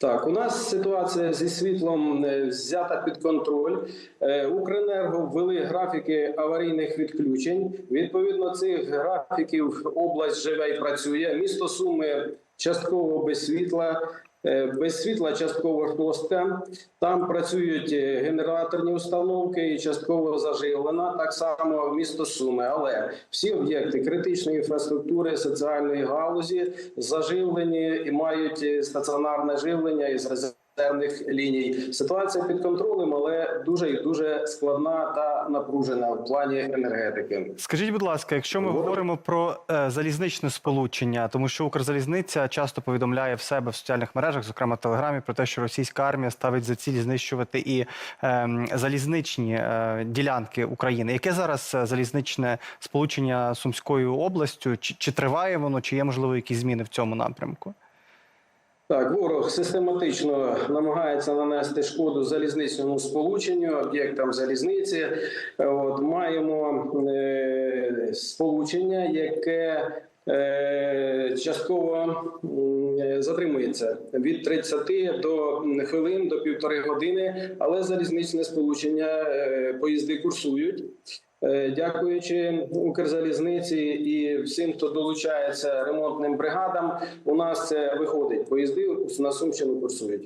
Так, у нас ситуація зі світлом е, взята під контроль. Е, Укренерго ввели графіки аварійних відключень. Відповідно цих графіків область живе і працює. Місто Суми частково без світла. Е, Без світла частково шостка. Там працюють е, генераторні установки і частково заживлена. Так само місто Суми. Але всі об'єкти критичної інфраструктури, соціальної галузі заживлені і мають е, стаціонарне живлення із резервних ліній. Ситуація під контролем, але дуже і дуже складна та напружена в плані енергетики. Скажіть, будь ласка, якщо ми говоримо про е, залізничне сполучення, тому що Укрзалізниця часто повідомляє в себе в соціальних мережах, зокрема в Телеграмі, про те, що російська армія ставить за ціль знищувати і ем, залізничні е, ділянки України. Яке зараз е, залізничне сполучення Сумською областю? Чи, чи триває воно, чи є можливо якісь зміни в цьому напрямку? Так, ворог систематично намагається нанести шкоду залізничному сполученню, об'єктам залізниці. Е, От маємо е, сполучення, яке е, частково е, затримується від 30 до хвилин до півтори години, але залізничне сполучення е, поїзди курсують. Е, Дякуючи Укрзалізниці і всім, хто долучається ремонтним бригадам, у нас це виходить. Поїзди на Сумщину курсують.